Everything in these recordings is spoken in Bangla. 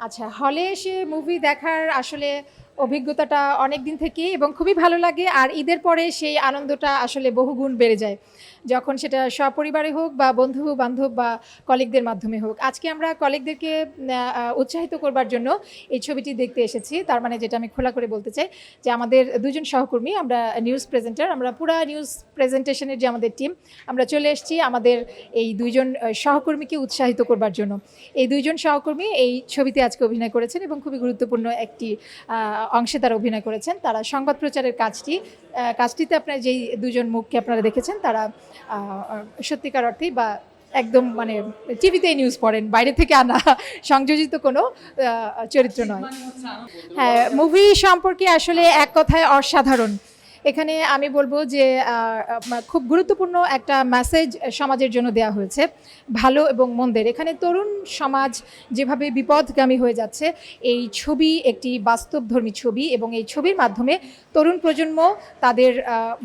আচ্ছা হলে এসে মুভি দেখার আসলে অভিজ্ঞতাটা অনেক দিন থেকে এবং খুবই ভালো লাগে। আর ঈদের পরে সেই আনন্দটা আসলে বহুগুণ বেড়ে যায়। যখন সেটা সপরিবারে হোক বা বন্ধু, বান্ধব বা কলিগদের মাধ্যমে হোক। আজকে আমরা কলিগদেরকে উৎসাহিত করবার জন্য এই ছবিটি দেখতে এসেছি। তার মানে যেটা আমি খোলা করে বলতে চাই যে আমাদের দুজন সহকর্মী, আমরা নিউজ প্রেজেন্টার, আমরা পুরা নিউজ প্রেজেন্টেশনের যে আমাদের টিম, আমরা চলে এসেছি আমাদের এই দুইজন সহকর্মীকে উৎসাহিত করবার জন্য। এই দুইজন সহকর্মী এই ছবিতে আজকে অভিনয় করেছেন এবং খুবই গুরুত্বপূর্ণ একটি অংশে তারা অভিনয় করেছেন। তারা সংবাদ প্রচারের কাজটি কাজটিতে আপনারা যেই দুজন মুখকে আপনারা দেখেছেন, তারা সত্যিকার অর্থেই বা একদম মানে টিভিতেই নিউজ পড়েন বাইরে থেকে আনা সংযোজিত কোনো চরিত্র নয়। হ্যাঁ মুভি সম্পর্কে আসলে এক কথায় অসাধারণ। এখানে আমি বলব যে খুব গুরুত্বপূর্ণ একটা মেসেজ সমাজের জন্য দেওয়া হয়েছে, ভালো এবং মন্দের। এখানে তরুণ সমাজ যেভাবে বিপদগামী হয়ে যাচ্ছে, এই ছবি একটি বাস্তবধর্মী ছবি এবং এই ছবির মাধ্যমে তরুণ প্রজন্ম তাদের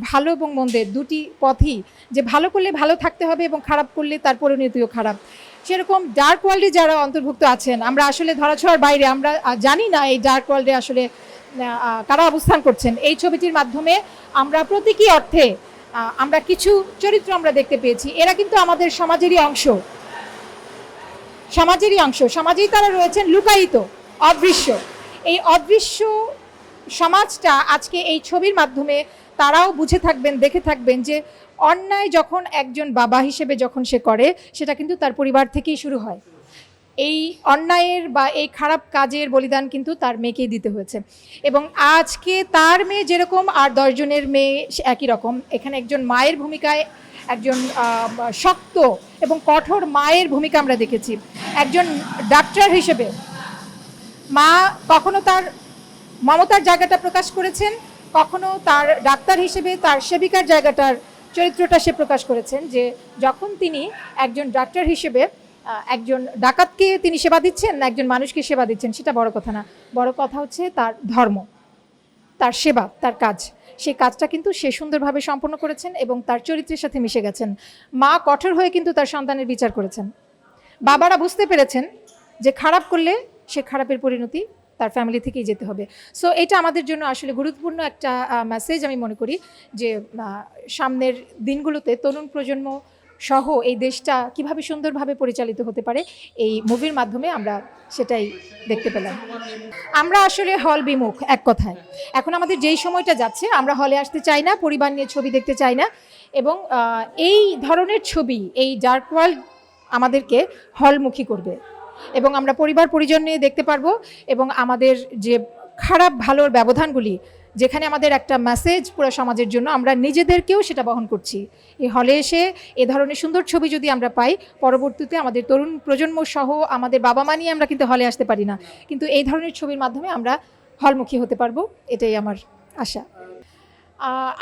ভালো এবং মন্দের দুটি পথই, যে ভালো করলে ভালো থাকতে হবে এবং খারাপ করলে তার পরিণতিও খারাপ। সেরকম ডার্ক ওয়ার্ল্ডে যারা অন্তর্ভুক্ত আছেন, আমরা আসলে ধরাছোঁয়ার বাইরে, আমরা জানি না এই ডার্ক ওয়ার্ল্ডে আসলে কারা অবস্থান করছেন। এই ছবিটির মাধ্যমে আমরা প্রতীকী অর্থে আমরা কিছু চরিত্র আমরা দেখতে পেয়েছি। এরা কিন্তু আমাদের সমাজেরই অংশ। সমাজেরই অংশ। সমাজেই তারা রয়েছেন লুকায়িত, অদৃশ্য। এই অদৃশ্য সমাজটা আজকে এই ছবির মাধ্যমে তারাও বুঝে থাকবেন, দেখে থাকবেন যে অন্যায় যখন একজন বাবা হিসেবে যখন সে করে, সেটা কিন্তু তার পরিবার থেকেই শুরু হয়। এই অন্যায়ের বা এই খারাপ কাজের বলিদান কিন্তু তার মেয়েকেই দিতে হয়েছে। এবং আজকে তার মেয়ে যেরকম আর দশজনের মেয়ে একই রকম। এখানে একজন মায়ের ভূমিকায় একজন শক্ত এবং কঠোর মায়ের ভূমিকা আমরা দেখেছি। একজন ডাক্তার হিসেবে মা কখনো তার মমতার জায়গাটা প্রকাশ করেছেন, কখনো তার ডাক্তার হিসেবে তার সেবিকার জায়গাটার চরিত্রটা সে প্রকাশ করেছেন যে যখন তিনি একজন ডাক্তার হিসেবে একজন ডাকাতকে তিনি সেবা দিচ্ছেন না একজন মানুষকে সেবা দিচ্ছেন? সেটা বড় কথা না। বড় কথা হচ্ছে তার ধর্ম, তার সেবা, তার কাজ। সেই কাজটা কিন্তু সে সুন্দরভাবে সম্পন্ন করেছেন এবং তার চরিত্রের সাথে মিশে গেছেন। মা কঠোর হয়ে কিন্তু তার সন্তানের বিচার করেছেন। বাবারা বুঝতে পেরেছেন যে খারাপ করলে সে খারাপের পরিণতি তার ফ্যামিলি থেকেই যেতে হবে। সো এটা আমাদের জন্য আসলে গুরুত্বপূর্ণ একটা মেসেজ আমি মনে করি যে সামনের দিনগুলোতে তরুণ প্রজন্ম সহ এই দেশটা কীভাবে সুন্দরভাবে পরিচালিত হতে পারে, এই মুভির মাধ্যমে আমরা সেটাই দেখতে পেলাম। আমরা আসলে হল বিমুখ, এক কথায়। এখন আমাদের যেই সময়টা যাচ্ছে, আমরা হলে আসতে চাই না, পরিবার নিয়ে ছবি দেখতে চাই না। এবং এই ধরনের ছবি, এই ডার্ক ওয়ার্ল্ড আমাদেরকে হলমুখী করবে। এবং আমরা পরিবার পরিজন নিয়ে দেখতে পারব এবং আমাদের যে খারাপ, ভালোর ব্যবধানগুলি যেখানে আমাদের একটা মেসেজ পুরো সমাজের জন্য আমরা নিজেদেরকেও সেটা বহন করছি। এই হলে এসে এ ধরনের সুন্দর ছবি যদি আমরা পাই, পরবর্তীতে আমাদের তরুণ প্রজন্ম সহ আমাদের বাবা মা নিয়ে আমরা কিন্তু হলে আসতে পারি না। কিন্তু এই ধরনের ছবির মাধ্যমে আমরা হলমুখী হতে পারব, এটাই আমার আশা।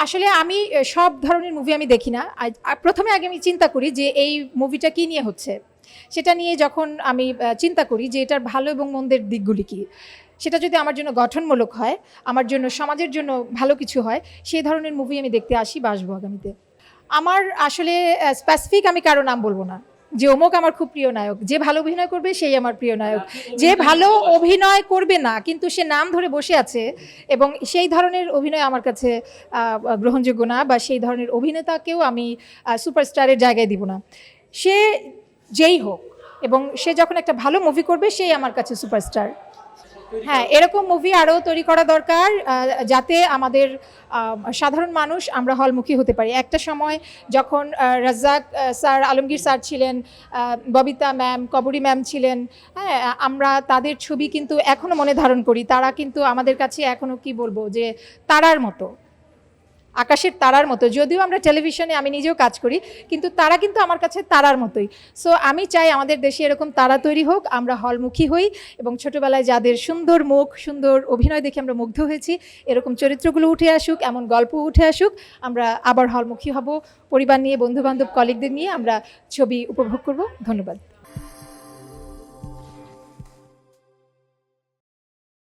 আসলে আমি সব ধরনের মুভি আমি দেখি না। প্রথমে আগে আমি চিন্তা করি যে এই মুভিটা কী নিয়ে হচ্ছে? সেটা নিয়ে যখন আমি চিন্তা করি যে এটার ভালো এবং মন্দের দিকগুলি কী? সেটা যদি আমার জন্য গঠনমূলক হয় আমার জন্য সমাজের জন্য ভালো কিছু হয় সেই ধরনের মুভি আমি দেখতে আসি বা আসব আগামীতে। আমার আসলে স্পেসিফিক আমি কারও নাম বলব না। যে অমুক আমার খুব প্রিয় নায়ক যে ভালো অভিনয় করবে সেই আমার প্রিয় নায়ক। যে ভালো অভিনয় করবে না কিন্তু সে নাম ধরে বসে আছে এবং সেই ধরনের অভিনয় আমার কাছে গ্রহণযোগ্য না বা সেই ধরনের অভিনেতাকেও আমি সুপারস্টারের জায়গায় দিব না। সে যেই হোক এবং সে যখন একটা ভালো মুভি করবে সেই আমার কাছে সুপারস্টার হ্যাঁ এরকম মুভি আরও তৈরি করা দরকার যাতে আমাদের সাধারণ মানুষ আমরা হলমুখী হতে পারি। একটা সময় যখন রাজ্জাক স্যার আলমগীর স্যার ছিলেন ববিতা ম্যাম কবরী ম্যাম ছিলেন হ্যাঁ আমরা তাদের ছবি কিন্তু এখনও মনে ধারণ করি। তারা কিন্তু আমাদের কাছে এখনও কি বলব যে তারার মতো। আকাশের তারার মতো যদিও আমরা টেলিভিশনে আমি নিজেও কাজ করি, কিন্তু তারা কিন্তু আমার কাছে তারার মতোই। সো আমি চাই আমাদের দেশে এরকম তারা তৈরি হোক, আমরা হলমুখী হই এবং ছোটবেলায় যাদের সুন্দর মুখ, সুন্দর অভিনয় দেখে আমরা মুগ্ধ হয়েছি, এরকম চরিত্রগুলো উঠে আসুক, এমন গল্প উঠে আসুক, আমরা আবার হলমুখী হব। পরিবার নিয়ে বন্ধু বান্ধব কলিগদের নিয়ে আমরা ছবি উপভোগ করব। ধন্যবাদ।